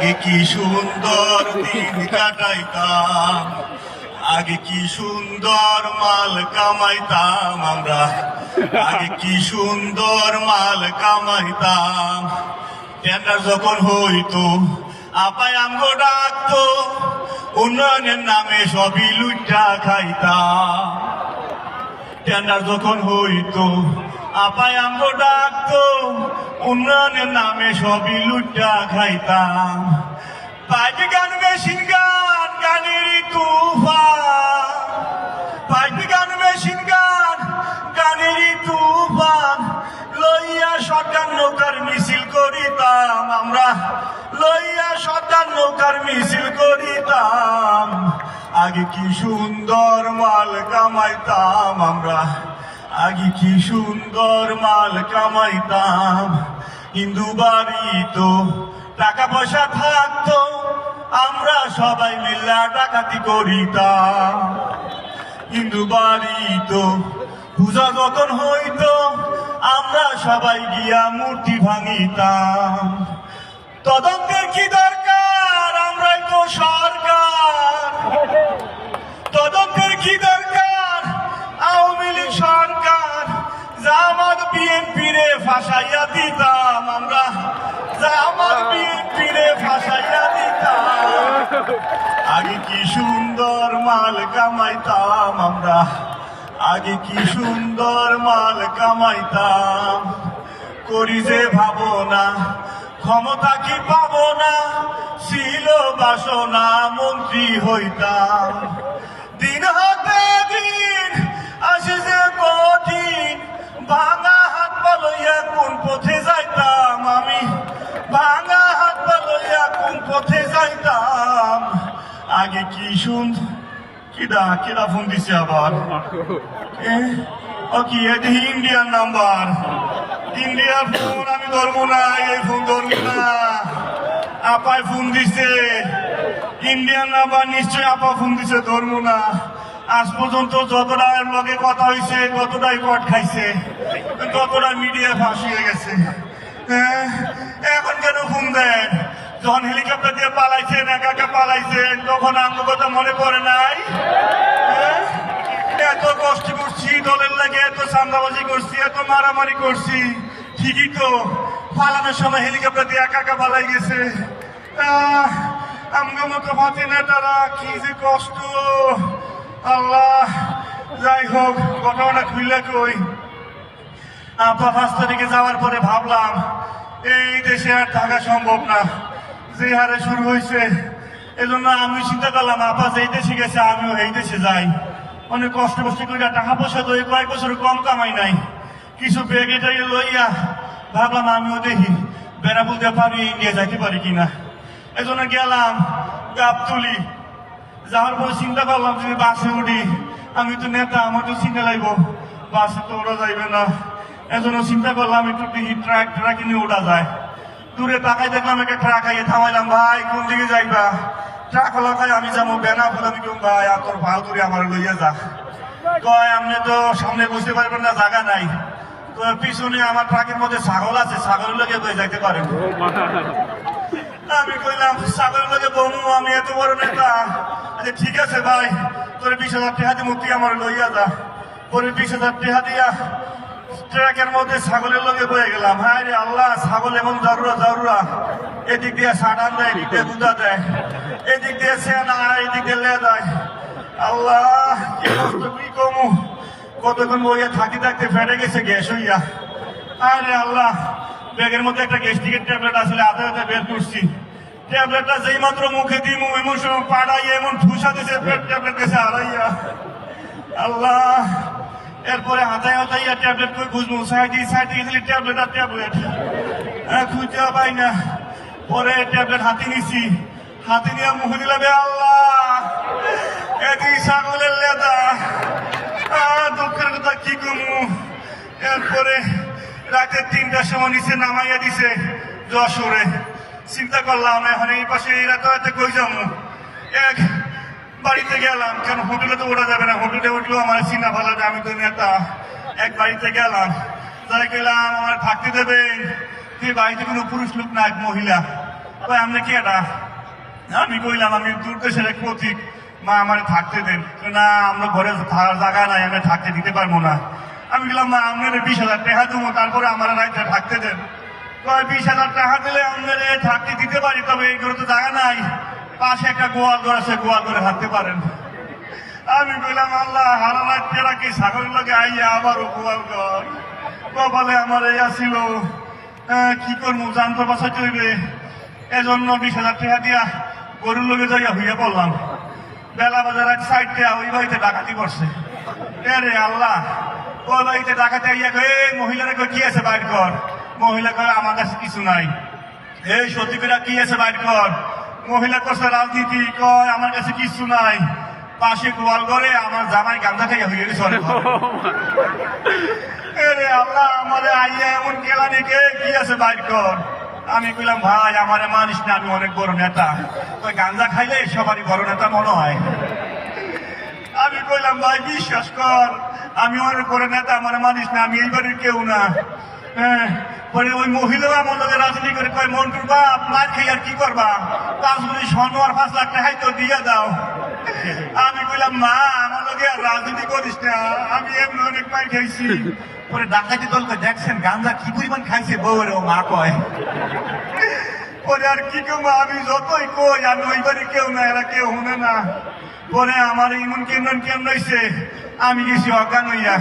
আগে কি সুন্দর দিন কাটাইতাম আগে কি সুন্দর মাল কামাইতাম আমরা, আগে কি সুন্দর মাল কামাইতাম। টেন্ডার যখন হইতো আপায় আমগো ডাকতো, উন্নয়নের নামে সবই লুইটা খাইতাম। টেন্ডার যখন হইতো আপায় আমগো ডাকতো উন্নয়নের নামে সবই লুটা খাইতাম। পাইপি গান মেশিন গান, গানের পাইপি গান মেশিন গান, গানের তুফান। লইয়া সরকার নৌকার মিছিল করিতাম আমরা। লইয়া সরকার নৌকার মিছিল করিতাম। আগে কি সুন্দর মাল কামাইতাম আমরা। আগে কি সুন্দর মাল কামাইতাম? হিন্দু বাড়ি তো টাকা পয়সা থাকতো, আমরা সবাই মিল্লা ডাকাতি করিতাম। হিন্দু বাড়ি তো পূজা যখন হইতো, আমরা সবাই গিয়া মূর্তি ভাঙিতাম। তদন্তের কি দরকার? আমরাই তো সরকার। তদন্তের কি দরকার? ফাঁসাইয়া দিতাম আমরা। জামাত বিএনপি রে ফাঁসাইয়া দিতাম। আগে কি সুন্দর মাল কামাইতাম আমরা। আগে কি সুন্দর মাল কামাইতাম। করি যে ভাবনা, ক্ষমতা কি পাবো না ছিল বাসনা, মন্ত্রী হইতাম। দিন হাতে দিন আসে যে কঠিন, ভাঙা হাত পালইয়া কোন পথে যাইতাম আমি? ভাঙা হাত পালইয়া কোন পথে যাইতাম? আগে কি শুন কিডা কিডা ফোন দিছে আবার? ও কি এটি ইন্ডিয়ান নাম্বার। ইন্ডিয়ার ফোন আমি ধরবো না, এই ফোন ধরবো না। আপায় ফোন দিছে। ইন্ডিয়ান নাম্বার নিশ্চয়ই আপা ফোন দিছে, ধরবো না। আজ পর্যন্ত যতটা লগে কথা হয়েছে ততটাই কট খাইছে। ততটা মিডিয়া ফাঁস হয়ে গেছে। হ্যাঁ, এখন কেন ফোন দেন যখন হেলিকপ্টার দিয়ে পালাইছেন একা একা পালাইছেন তখন আমার কথা মনে পড়ে নাই? হ্যাঁ? এত কষ্ট করছি দলের লাগে এত চান্দাবাজি করছি এত মারামারি করছি। ঠিকই তো পালানোর সময় হেলিকপ্টার দিয়ে একা একা পালাই গেছে। আমগো মতো ফাতে নেতারা কি যে কষ্ট। আল্লাহ যাই হোক ঘটনাটা খুললে কই? আপা পাঁচ তারিখে যাওয়ার পরে ভাবলাম, এই দেশে আর থাকা সম্ভব না। যে হারে শুরু হয়েছে, এজন্য আমি চিন্তা করলাম, আপা যেই দেশে গেছে, আমিও এই দেশে যাই। অনেক কষ্ট কষ্ট করে টাকা পয়সা তো কয়েক বছর কম কামাই নাই। কিছু বেগে টেগে লইয়া ভাবলাম, আমিও দেখি বেড়াবুল দিয়ে পারি ইন্ডিয়া যাইতে পারি কিনা। এজন্য গেলাম গাপ তুলি যাওয়ার পরে চিন্তা করলাম, যদি বাসে উঠি, আমি তো নেতা, আমার তো চিন্তা লাগব। বাসে তো ওরা যাইবে না। এজন্য চিন্তা করলাম, একটু দেখি ট্রাক ট্রাক নিয়ে ওঠা যায়। দূরে তাকাই দেখলাম একটা ট্রাক আইয়ে থামাইলাম, ভাই, কোন দিকে যাইবা? ট্রাক হলো কয় আমি যাব বেনা ফলে আমি কেউ ভাই, আর তোর ভাও দূরে আমার লইয়া যা। কয়, আপনি তো সামনে বুঝতে পারবেন না, জায়গা নাই। তো পিছনে আমার ট্রাকের মধ্যে ছাগল আছে ছাগল লোকে বয়ে যাইতে পারেন। আমি কইলাম সাগর লোকে বমু, আমি এত বড় নেতা। আচ্ছা ঠিক আছে, ভাই, তোর বিশ হাজার টাকা দিয়ে মুক্তি আমার লইয়া যা। পরে বিশ হাজার টাকা দিয়া ট্রাকের মধ্যে ছাগলের লগে বয়ে গেলাম। হ্যাঁ রে আল্লাহ, ছাগল এমন জরুরা জরুরা। এদিক দিয়ে সাটান দেয়, এদিক দিয়ে দেয়। এদিক দিয়ে সেনা, এদিক দিয়ে লে দেয়। আল্লাহ, কি কষ্ট কমু? কতক্ষণ বইয়া থাকি থাকতে ফেটে গেছে গ্যাস হইয়া। আরে আল্লাহ, ব্যাগের মধ্যে একটা গ্যাস্ট্রিকের ট্যাবলেট আসলে আধা হাতে বের করছি। ট্যাবলেটটা যেই মাত্র মুখে দিই এমন সময় পাড়াই এমন ঠুসা দিছে, পেট ট্যাবলেট গেছে হারাইয়া। আল্লাহ এরপরে হাতায় হাতাইয়া ট্যাবলেট করে বুঝব সাইড সাইড গেছিলি ট্যাবলেট আর ট্যাবলেট। খুঁজতে পাই না। পরে ট্যাবলেট হাতে নিছি। হাতে নিয়ে মুখে দিলাম "এ আল্লাহ। এদি ছাগলের লেদা। দুঃখের কথা কি কমু? এরপরে রাতে তিনটার সময় নিচে নামাইয়া দিছে যশোরে। চিন্তা করলাম, এখন এই পাশে এই রাতে রাতে কই যাব? এক বাড়িতে গেলাম কেন হোটেলে তো ওঠা যাবে না। হোটেলে উঠলেও আমার চিনা ভালো যে আমি তো নেতা। এক বাড়িতে গেলাম। যাই গেলাম, আমার থাকতে দেবে। তুই বাড়িতে কোনো পুরুষ লোক না এক মহিলা। কই আপনি কি এটা? আমি কইলাম, আমি দূর দেশের এক প্রতীক। মা আমার থাকতে দেন। না, আমরা ঘরে জায়গা নাই আমি থাকতে দিতে পারব না। আমি বললাম মা, আপনার বিশ হাজার টাকা দেবো, তারপরে আমার রাইতে থাকতে দেন। বিশ হাজার টাকা দিলে আপনার থাকতে দিতে পারি, তবে এই ঘরে তো জায়গা নাই। পাশে একটা গোয়াল ঘর আছে, গোয়াল ঘরে হাঁটতে পারেন। আমি কইলাম, আল্লাহ হারানার টেরা কি? ছাগল লাগে আইয়া আবারও গোয়াল ঘর? কপালে আমার এই আসিল কি করব? জানতে বাসা চলবে এজন্য বিশ হাজার টাকা দিয়া গরুর লোকে যাইয়া হইয়া পড়লাম। বেলা বাজার এক সাইড দেয়া ওই বাড়িতে ডাকাতি করছে। রে আল্লাহ ওই বাড়িতে ডাকাতি আইয়া এই মহিলারা কই কি আছে বাইর কর? মহিলা কয়, আমার কাছে কিছু নাই। এই সত্যি করে কি আছে বাইর কর? মহিলা করছে রাজনীতি কয়, আমার কাছে কিছু নাই। পাশে গোয়াল ঘরে আমার জামাই গান্ধা খাইয়া হইয়া গেছে আইয়া এমন কে আছে কর। আমি কইলাম, ভাই না, আমি অনেক বড় নেতা। গাঞ্জা খাইলে সবারই নেতা মনে হয়। আমি ভাই, বিশ্বাস কর, আমি অনেক বড় নেতা না, আমি এইবারের কেউ না। হ্যাঁ পরে ওই মহিলা লোকে রাজনীতি করে কয়, মন্টুর বাপ, মার খাই আর কি করবা? পাঁচ কোটি স্বর্ণ আর পাঁচ লাখ টাকাই তো দিয়ে দাও। আমি কইলাম, মা, আমার লোকে আর রাজনীতি করিস না, আমি এমনি অনেক পাই খাইছি পরে ডাকাতি দলকে দেখছেন গাঞ্জা কি পরিমাণ খাইছে? বউরে ও মা কয়। পরে আর কি কেউ আমি যতই কই আমি ওই বাড়ি কেউ না, এরা কেউ শুনে না। পরে আমার ইমন কেমন কেমন হয়েছে আমি গেছি অজ্ঞান হইয়া।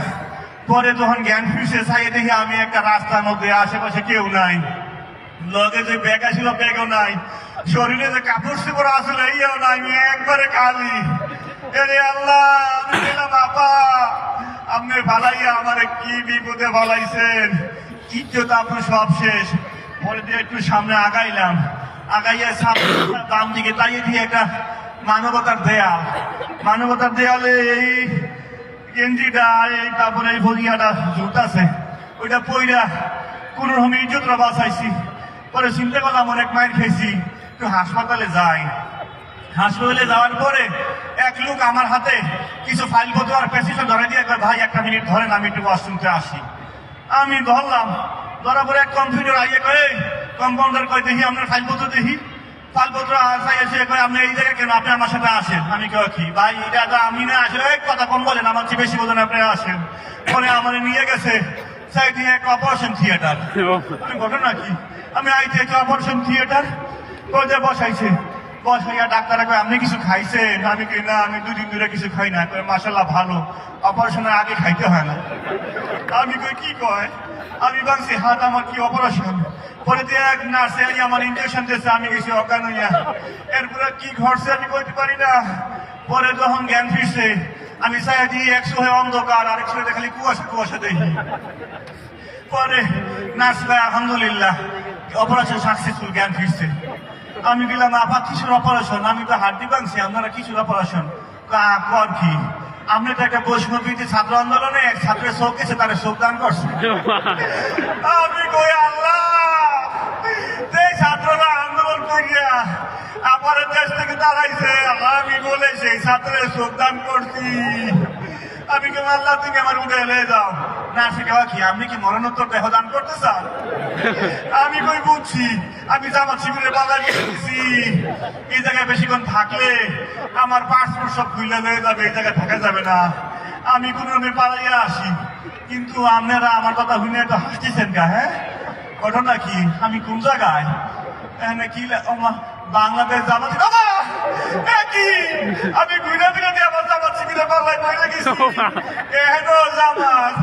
পরে যখন জ্ঞান ফিরছে চাই দেখি আমি একটা রাস্তার মধ্যে, আশেপাশে কেউ নাই। লগে যে ব্যাগ আছিল, ব্যাগও নাই। শরীরে যে কাপড় চোপড় আসলে এইও নাই, আমি একবারে খালি এরে আল্লাহ আপা। আপনি ভালাইয়া আমারে কি বিপদে ভালাইছেন ইজ্জত আপনার সব শেষ। পরে দিয়ে একটু সামনে আগাইলাম। আগাইয়া সামনে বাম দিকে তাইয়ে দিয়ে একটা মানবতার দেয়াল। মানবতার দেয়ালে এই গেঞ্জিটা এই তারপরে এই ভরিয়াটা জুতাছে ওইটা পইরা কোন রকম ইজ্জতরা বাঁচাইছি। পরে চিন্তা করলাম অনেক মাইর খেয়েছি একটু হাসপাতালে যাই। হাসপাতালে যাওয়ার পরে এক লোক আমার হাতে কিছু ফাইল পত্র আর পেসিশন ধরে দিয়ে কয়, ভাই একটা মিনিট ধরেন আমি একটু ওয়াশরুমতে আসি। আমি ধরলাম ধরার পরে এক কম্পিউটার আইয়ে কয়ে কম্পাউন্ডার কয় দেখি আপনার ফাইল পত্র দেখি। ফাইল পত্র আসাই এসে করে আপনি এই জায়গায় কেন? আপনি আমার সাথে আসেন। আমি কেউ কি? ভাই এটা তো আমি না আসলে কথা কম বলেন আমার চেয়ে বেশি বলেন আপনি আসেন। পরে আমার নিয়ে গেছে সাইড এক অপারেশন থিয়েটার আমি ঘটনা কি? আমি আইতে একটা অপারেশন থিয়েটার কোথায় বসাইছে। বসাইয়া ডাক্তার আপনি কিছু খাইছেন? আমি কি না, আমি দুদিন ধরে কিছু খাই না। মাসাল্লাহ ভালো। অপারেশনের আগে খাইতে হয় না। আমি কই, কি কয়? আমি ভাবছি, হাত আমার কি অপারেশন? পরে আমার ইঞ্জেকশন আমি হইয়া। এরপরে কি আমি পারি না। পরে যখন জ্ঞান ফিরছে, আমি চাই একশো হয়ে অন্ধকার আর একশো খালি কুয়াশা কুয়াশা দেখি পরে নার্স ভাই আলহামদুলিল্লাহ, অপারেশন সাকসেসফুল, জ্ঞান ফিরছে। আমি গেলাম আপা কিসের অপারেশন আমি তো হাড্ডি ভাঙছি আপনারা কিসের অপারেশন কর কি? আপনি তো একটা বৈষ্ণবীতি ছাত্র আন্দোলনে এক ছাত্রের চোখ গেছে তারা চোখ দান করছে। আমি কই আল্লাহ! ছাত্ররা আন্দোলন করিয়া আমার দেশ থেকে দাঁড়াইছে আমি বলে সেই ছাত্রের যোগদান করছি। আমি কি আল্লাহ তুমি আমার উঠে এলে যাও। না সে কেউ কি? আপনি কি মরণোত্তর দেহ দান করতে চান? আমি কই বুঝছি। আমি জামাত শিবিরের বাজার গেছি। এই জায়গায় বেশিক্ষণ থাকলে আমার পাসপোর্ট সব খুলে হয়ে যাবে এই জায়গায় থাকা যাবে না। আমি কোনো রকমে পালাইয়া আসি। কিন্তু আপনারা আমার কথা শুনে তো হাসতেছেন গা হ্যাঁ? ঘটনা কি? আমি কোন জায়গায়? কি বাংলাদেশ! এ কি? আমি ঘুরে ফিরে দিয়ে আমার জামাত শিবিরে পাল্লায় গেছি। এহেন জামাত।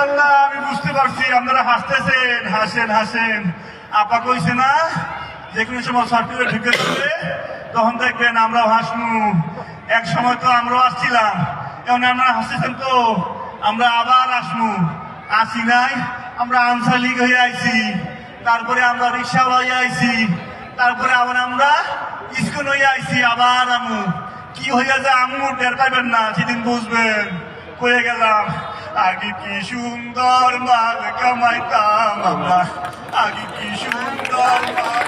আল্লাহ, আমি বুঝতে পারছি, আপনারা হাসতেছেন, হাসেন হাসেন। আপা কইছে না যে কোনো সময় সরকারে ঢুকে যাবে, তখন দেখবেন আমরাও হাসনু এক সময় তো আমরাও আসছিলাম, এখন আপনারা হাসতেছেন তো, আমরা আবার আসমু আসি নাই, আমরা আনসার লীগ হয়ে আইছি, তারপরে আমরা রিক্সা হয়ে আইছি, তারপরে আবার আমরা স্কুল হয়ে আইছি, আবার আমু। কি হইয়া যায় আমু টের পাইবেন না, সেদিন বুঝবেন। কয়ে গেলাম আগে কি সুন্দর মাল কামাইতাম আমরা? আগে কি সুন্দর মাল